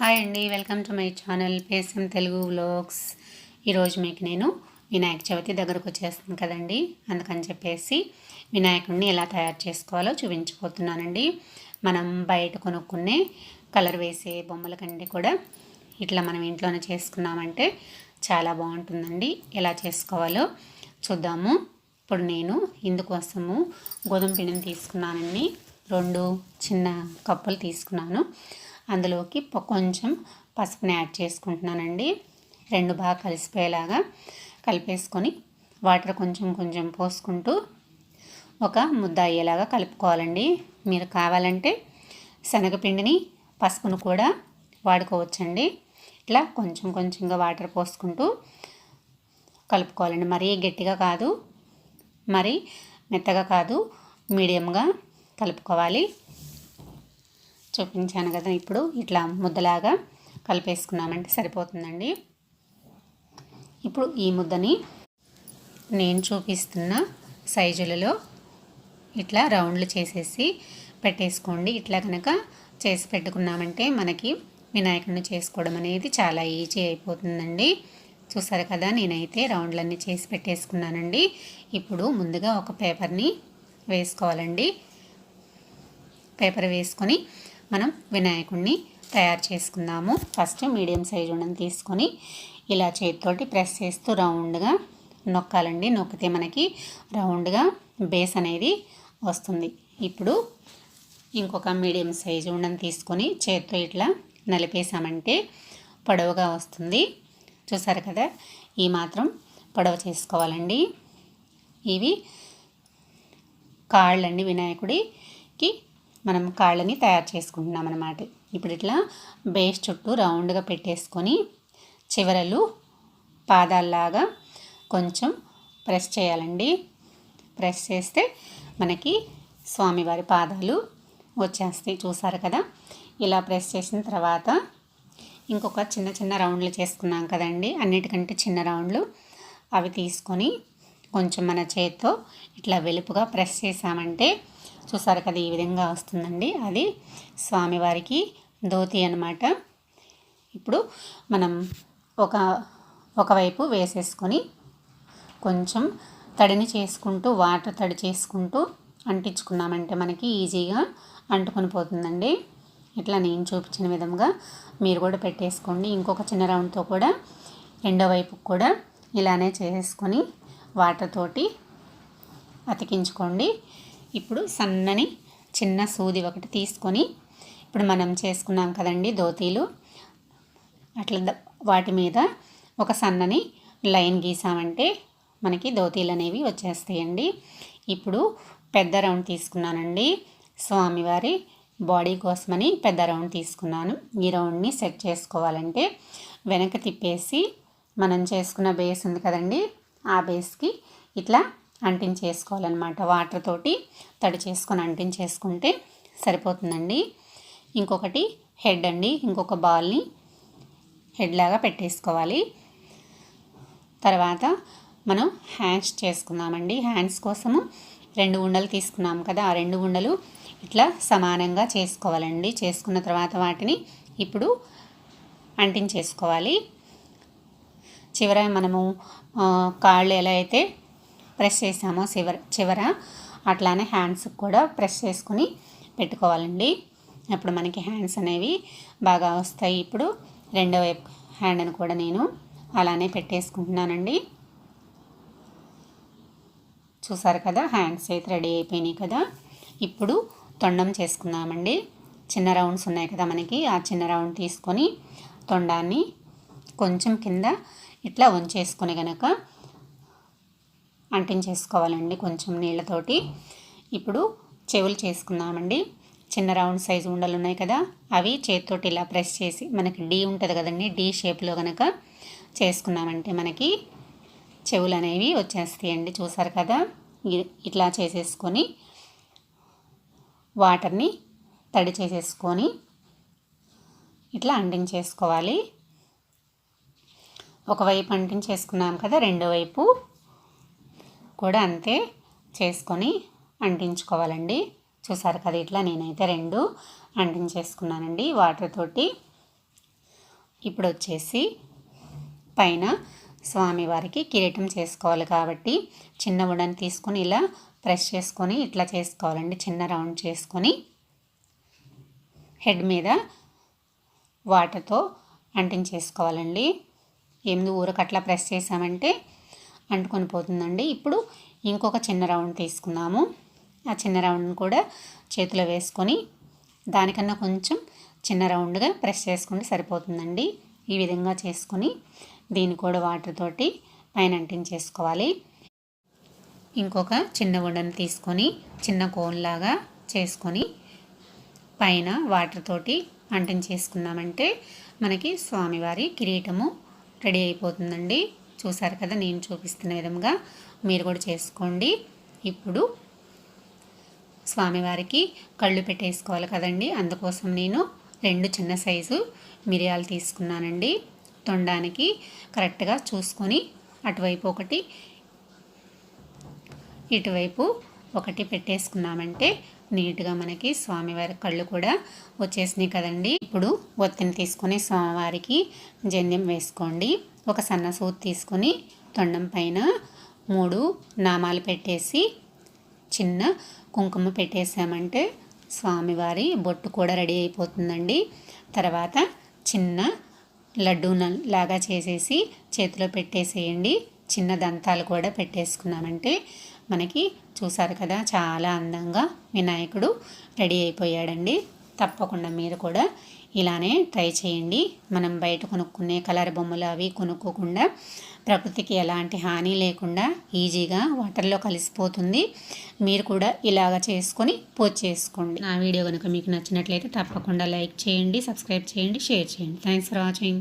Hi అండి welcome to my channel పేసం Telugu vlogs. ఈరోజు మీకు నేను వినాయక చవితి దగ్గరకు వచ్చేస్తుంది కదండి అందుకని చెప్పేసి వినాయకుడిని ఎలా తయారు చేసుకోవాలో చూపించిపోతున్నానండి మనం బయట కొనుక్కునే కలర్ వేసే బొమ్మల కంటే కూడా ఇట్లా మనం ఇంట్లోనే చేసుకున్నామంటే చాలా బాగుంటుందండి. ఎలా చేసుకోవాలో చూద్దాము. ఇప్పుడు నేను ఇందుకోసము గోధుమ పిండిని తీసుకున్నానండి. రెండు చిన్న కప్పులు తీసుకున్నాను. అందులోకి కొంచెం పసుపుని యాడ్ చేసుకుంటున్నానండి. రెండు బాగా కలిసిపోయేలాగా కలిపేసుకొని వాటర్ కొంచెం కొంచెం పోసుకుంటూ ఒక ముద్ద అయ్యేలాగా కలుపుకోవాలండి. మీరు కావాలంటే శనగపిండిని పసుపును కూడా వాడుకోవచ్చండి. ఇట్లా కొంచెం కొంచెంగా వాటర్ పోసుకుంటూ కలుపుకోవాలండి. మరీ గట్టిగా కాదు మరి మెత్తగా కాదు మీడియంగా కలుపుకోవాలి. చూపించాను కదా ఇప్పుడు ఇట్లా ముద్దలాగా కలిపేసుకున్నామంటే సరిపోతుందండి. ఇప్పుడు ఈ ముద్దని నేను చూపిస్తున్న సైజులలో ఇట్లా రౌండ్లు చేసేసి పెట్టేసుకోండి. ఇట్లా కనుక చేసి పెట్టుకున్నామంటే మనకి వినాయకుడిని చేసుకోవడం అనేది చాలా ఈజీ అయిపోతుందండి. చూసారు కదా నేనైతే రౌండ్లన్నీ చేసి పెట్టేసుకున్నానండి. ఇప్పుడు ముందుగా ఒక పేపర్ని వేసుకోవాలండి. పేపర్ వేసుకొని మనం వినాయకుడిని తయారు చేసుకుందాము. ఫస్ట్ మీడియం సైజు ఉండని తీసుకొని ఇలా చేతితోటి ప్రెస్ చేస్తూ రౌండ్గా నొక్కాలండి. నొక్కితే మనకి రౌండ్గా బేస్ అనేది వస్తుంది. ఇప్పుడు ఇంకొక మీడియం సైజు ఉండని తీసుకొని చేత్తో ఇట్లా నలిపేసామంటే పొడవుగా వస్తుంది. చూసారు కదా? ఈ మాత్రం పొడవ చేసుకోవాలండి. ఇవి కాళ్ళండి వినాయకుడికి మనం కాళ్ళని తయారు చేసుకుంటున్నాం అన్నమాట. ఇప్పుడు ఇట్లా బేస్ చుట్టూ రౌండ్గా పెట్టేసుకొని చివరలు పాదాల్లాగా కొంచెం ప్రెస్ చేయాలండి. ప్రెస్ చేస్తే మనకి స్వామివారి పాదాలు వచ్చేస్తాయి. చూసారు కదా? ఇలా ప్రెస్ చేసిన తర్వాత ఇంకొక చిన్న చిన్న రౌండ్లు చేసుకున్నాం కదండి. అన్నిటికంటే చిన్న రౌండ్లు అవి తీసుకొని కొంచెం మన చేతితో ఇట్లా వెలుపుగా ప్రెస్ చేసామంటే చూసారు కదా ఈ విధంగా వస్తుందండి. అది స్వామివారికి ధోతి అనమాట ఇప్పుడు మనం ఒక ఒకవైపు వేసేసుకొని కొంచెం తడిని చేసుకుంటూ వాటర్ తడి చేసుకుంటూ అంటించుకున్నామంటే మనకి ఈజీగా అంటుకొని పోతుందండి. ఇట్లా నేను చూపించిన విధంగా మీరు కూడా పెట్టేసుకోండి. ఇంకొక చిన్న రౌండ్తో కూడా రెండో వైపు కూడా ఇలానే చేసేసుకొని వాటర్ తోటి అతికించుకోండి. ఇప్పుడు సన్నని చిన్న సూది ఒకటి తీసుకొని ఇప్పుడు మనం చేసుకున్నాం కదండి ధోతీలు. అట్లా వాటి మీద ఒక సన్నని లైన్ గీసామంటే మనకి ధోతీలు అనేవి వచ్చేస్తాయండి. ఇప్పుడు పెద్ద రౌండ్ తీసుకున్నానండి. స్వామివారి బాడీ కోసమని పెద్ద రౌండ్ తీసుకున్నాను. ఈ రౌండ్ని సెట్ చేసుకోవాలంటే వెనక తిప్పేసి మనం చేసుకున్న బేస్ ఉంది కదండి. ఆ బేస్కి ఇట్లా అంటించేసుకోవాలన్నమాట. వాటర్ తోటి తడి చేసుకొని అంటించేసుకుంటే సరిపోతుందండి. ఇంకొకటి హెడ్ అండి. ఇంకొక బాల్ని హెడ్ లాగా పెట్టేసుకోవాలి. తర్వాత మనం హ్యాండ్స్ చేసుకుందామండి. హ్యాండ్స్ కోసము రెండు ఉండలు తీసుకున్నాం కదా. ఆ రెండు ఉండలు ఇట్లా సమానంగా చేసుకోవాలండి. చేసుకున్న తర్వాత వాటిని ఇప్పుడు అంటించేసుకోవాలి. చివర మనము కాళ్ళు ఎలా అయితే ప్రెస్ చేసామో చివర చివర అట్లానే హ్యాండ్స్కి కూడా ప్రెస్ చేసుకుని పెట్టుకోవాలండి. అప్పుడు మనకి హ్యాండ్స్ అనేవి బాగా వస్తాయి. ఇప్పుడు రెండో వైపు హ్యాండ్ని కూడా నేను అలానే పెట్టేసుకుంటున్నానండి. చూసారు కదా హ్యాండ్స్ అయితే రెడీ అయిపోయినాయి కదా. ఇప్పుడు తొండం చేసుకుందామండి. చిన్న రౌండ్స్ ఉన్నాయి కదా మనకి ఆ చిన్న రౌండ్ తీసుకొని తొండాన్ని కొంచెం కింద ఇట్లా వంచేసుకుని కనుక అంటించేసుకోవాలండి కొంచెం నీళ్ళతోటి. ఇప్పుడు చెవులు చేసుకుందామండి. చిన్న రౌండ్ సైజు ఉండలు ఉన్నాయి కదా అవి చేతితోటి ఇలా ప్రెస్ చేసి మనకి డీ ఉంటుంది కదండి డీ షేప్లో కనుక చేసుకున్నామంటే మనకి చెవులు అనేవి వచ్చేస్తాయండి. చూసారు కదా ఇట్లా చేసేసుకొని వాటర్ని తడి చేసేసుకొని ఇట్లా అంటించేసుకోవాలి. ఒకవైపు అంటించేసుకున్నాం కదా రెండో వైపు. కూడా అంతే చేసుకొని అంటించుకోవాలండి. చూసారు కదా ఇట్లా నేనైతే రెండు అంటించేసుకున్నానండి వాటర్ తోటి. ఇప్పుడు వచ్చేసి పైన స్వామివారికి కిరీటం చేసుకోవాలి కాబట్టి చిన్న ఉడని తీసుకొని ఇలా ప్రెస్ చేసుకొని ఇట్లా చేసుకోవాలండి. చిన్న రౌండ్ చేసుకొని హెడ్ మీద వాటర్తో అంటించేసుకోవాలండి. ఎనిమిది ఊరకట్లా ప్రెస్ చేసామంటే అంటుకొని పోతుందండి. ఇప్పుడు ఇంకొక చిన్న రౌండ్ తీసుకున్నాము ఆ చిన్న రౌండ్ని కూడా చేతిలో వేసుకొని దానికన్నా కొంచెం చిన్న రౌండ్గా ప్రెస్ చేసుకుంటే సరిపోతుందండి. ఈ విధంగా చేసుకొని దీన్ని కూడా వాటర్ తోటి పైన అంటించేసుకోవాలి. ఇంకొక చిన్న ఉండను తీసుకొని చిన్న కోన్లాగా చేసుకొని పైన వాటర్ తోటి అంటించేసుకున్నామంటే మనకి స్వామివారి కిరీటము రెడీ అయిపోతుందండి. చూసారు కదా నేను చూపిస్తున్న విధంగా మీరు కూడా చేసుకోండి. ఇప్పుడు స్వామివారికి కళ్ళు పెట్టేసుకోవాలి కదండి. అందుకోసం నేను రెండు చిన్న సైజు మిరియాలు తీసుకున్నానండి. తొండానికి కరెక్ట్గా చూసుకొని అటువైపు ఒకటి ఇటువైపు ఒకటి పెట్టేసుకున్నామంటే నీట్గా మనకి స్వామివారి కళ్ళు కూడా వచ్చేసినాయి కదండి. ఇప్పుడు ఒత్తిని తీసుకొని స్వామివారికి జన్యం వేసుకోండి. ఒక సన్న సూత్ తీసుకొని తొండం పైన మూడు నామాలు పెట్టేసి చిన్న కుంకుమ పెట్టేసామంటే స్వామివారి బొట్టు కూడా రెడీ అయిపోతుందండి. తర్వాత చిన్న లడ్డూ లాగా చేసేసి చేతిలో పెట్టేసేయండి. చిన్న దంతాలు కూడా పెట్టేసుకున్నామంటే మనకి చూసారు కదా చాలా అందంగా వినాయకుడు రెడీ అయిపోయాడండి. తప్పకుండా మీరు కూడా ఇలానే ట్రై చేయండి. మనం బయట కొనుక్కునే కలర్ బొమ్మలు అవి కొనుక్కోకుండా ప్రకృతికి ఎలాంటి హాని లేకుండా ఈజీగా వాటర్లో కలిసిపోతుంది. మీరు కూడా ఇలాగ చేసుకొని పోస్ట్ చేసుకోండి. నా వీడియో కనుక మీకు నచ్చినట్లయితే తప్పకుండా లైక్ చేయండి సబ్స్క్రైబ్ చేయండి షేర్ చేయండి. Thanks for watching